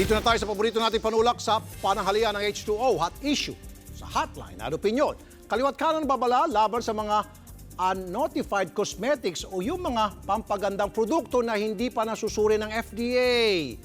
Dito na tayo sa paborito nating panulak sa pananghalian ng H2O, hot issue, sa hotline at opinion. Kaliwat kanan babala laban sa mga unnotified cosmetics o yung mga pampagandang produkto na hindi pa nasusuri ng FDA.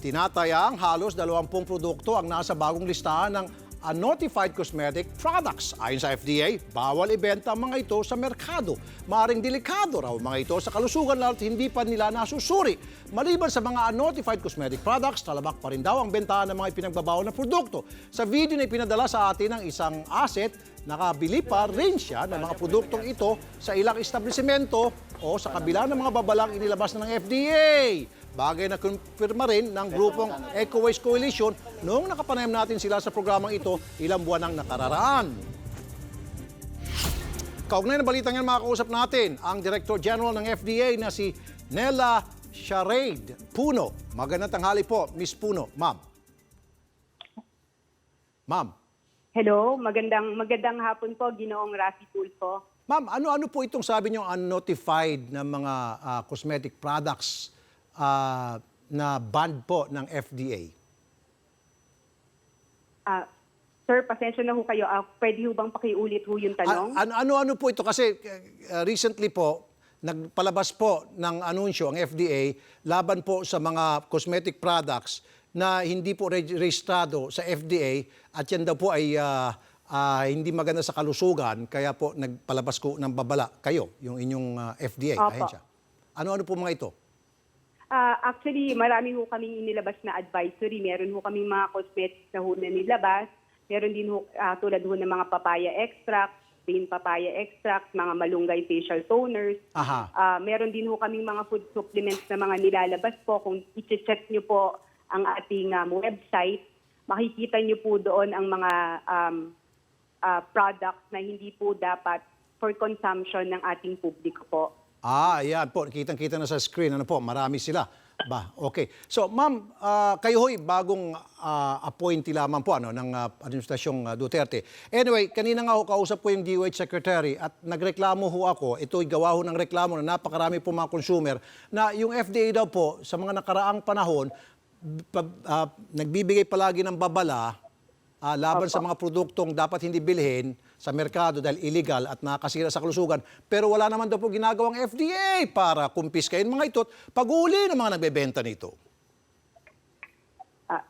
Tinatayang halos 20 produkto ang nasa bagong listahan ng unnotified cosmetic products. Ayon sa FDA, bawal ibenta ang mga ito sa merkado. Maaring delikado raw mga ito sa kalusugan lalo't hindi pa nila nasusuri. Maliban sa mga unnotified cosmetic products, talabak pa rin daw ang bentahan ng mga ipinagbabawal na produkto. Sa video na ipinadala sa atin ng isang asset, nakabili pa rin siya ng mga produktong ito sa ilang establishmento o sa kabila ng mga babalang inilabas na ng FDA. Bagay na kumpirma rin ng grupong Eco Waste Coalition noong nakapanayam natin sila sa programang ito ilang buwan ng nakararaan. Kaugnay na balitang yan makakausap natin ang Director General ng FDA na si Nela Charade Puno. Magandang tanghali po, Miss Puno. Ma'am. Ma'am. Hello, magandang magandang hapon po, Ginoong Rafi Tulfo. Ma'am, ano-ano po itong sabi niyo unnotified na mga ah, cosmetic products ah, na banned po ng FDA? Ah, sir, pasensya na ho kayo. Ah, pwede ho bang pakiulit ho yung tanong? Ano- Ano-ano po ito? Kasi uh, recently po, nagpalabas po ng anunsyo ang FDA laban po sa mga cosmetic products na hindi po reg- rehistrado sa FDA at yan daw po ay ah, ah, hindi maganda sa kalusugan kaya po nagpalabas ko ng babala kayo, yung inyong ah, FDA. Opo. ahensya. Ano-ano po mga ito? Ah, actually, marami ho kaming inilabas na advisory. Meron ho kaming mga cosmetics na ho na nilabas. Meron din ho ah, tulad ho ng mga papaya extract, plain papaya extract, mga malunggay facial toners. Aha. Ah, meron din ho kaming mga food supplements na mga nilalabas po. Kung i-check nyo po ang ating um, website, makikita nyo po doon ang mga um, ah, products na hindi po dapat for consumption ng ating publiko po. Ah, ayan po. Kitang-kita na sa screen. Ano po, marami sila. Ba, okay. So, ma'am, ah, kayo ho'y bagong ah, appointee lamang po ano, ng ah, Administrasyong ah, Duterte. Anyway, kanina nga ho kausap ko yung DOH Secretary at nagreklamo ho ako, ito'y gawa ho ng reklamo na napakarami po mga consumer, na yung FDA daw po sa mga nakaraang panahon, pa- ah, nagbibigay palagi ng babala ah, laban sa mga produktong dapat hindi bilhin sa merkado dahil illegal at nakakasira sa kalusugan. Pero wala naman daw po ginagawang FDA para kumpiskain mga ito at pag-uli ng mga nagbebenta nito. Ah,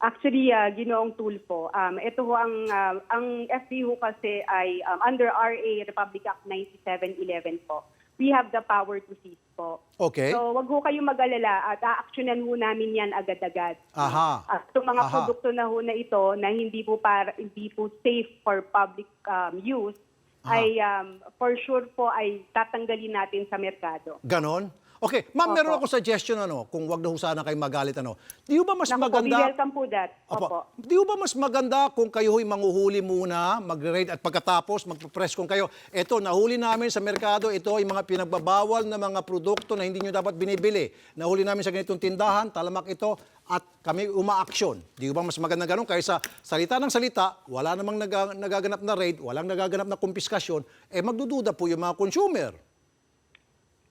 actually, ah, ginoong Tulfo, um, ito ho ang, ah, ang FD ho kasi ay um, under RA Republic Act 9711 po. We have the power to seize po. Okay. So, wag ho kayong mag-alala at a-actionan ho namin yan agad-agad. Aha. At itong mga Aha. produkto na ho na ito na hindi po para hindi po safe for public um, use Aha. ay um, for sure po ay tatanggalin natin sa merkado. Ganon? Okay, ma'am, Opo. meron ako suggestion ano, kung wag na ho sana kayo magalit ano. Di ba mas Naku po, we maganda... welcome po that. Opo. Opo. Di ba mas maganda kung kayo ho'y manguhuli muna, mag-raid at pagkatapos magpa-press kung kayo, eto, nahuli namin sa merkado, ito ay mga pinagbabawal na mga produkto na hindi nyo dapat binibili. Nahuli namin sa ganitong tindahan, talamak ito, at kami umaaksyon. Di ba mas maganda ganun kaysa salita ng salita, wala namang naga- nagaganap na raid, walang nagaganap na kumpiskasyon, eh magdududa po yung mga consumer.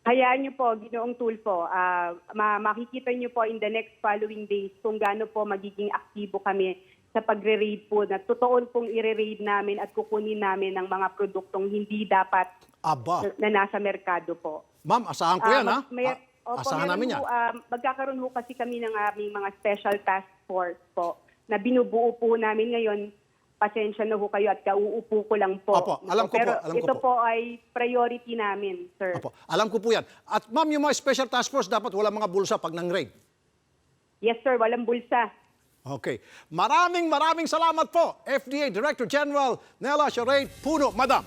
Hayaan niyo po, Ginoong Tulfo, ah, ma- makikita niyo po in the next following days kung gaano po magiging aktibo kami sa pagre-raid po na totoo pong ire-raid namin at kukunin namin ng mga produktong hindi dapat Aba, na nasa merkado po. ma'am, asahan ko Ah, yan ha. mas- may- Ah, opo, asahan meron namin yan. po, ah, magkakaroon ho kasi kami ng aming mga special task force po na binubuo po namin ngayon. Pasensya na ho kayo at kauupo ko lang po. Opo, alam ko po, Pero alam ko ito po. po ay priority namin, sir. Opo, alam ko po yan. At ma'am, yung mga special task force, dapat wala mga bulsa pag nang raid. Yes, sir. Walang bulsa. Okay. Maraming maraming salamat po, FDA Director General Nela Charade Puno. Madam,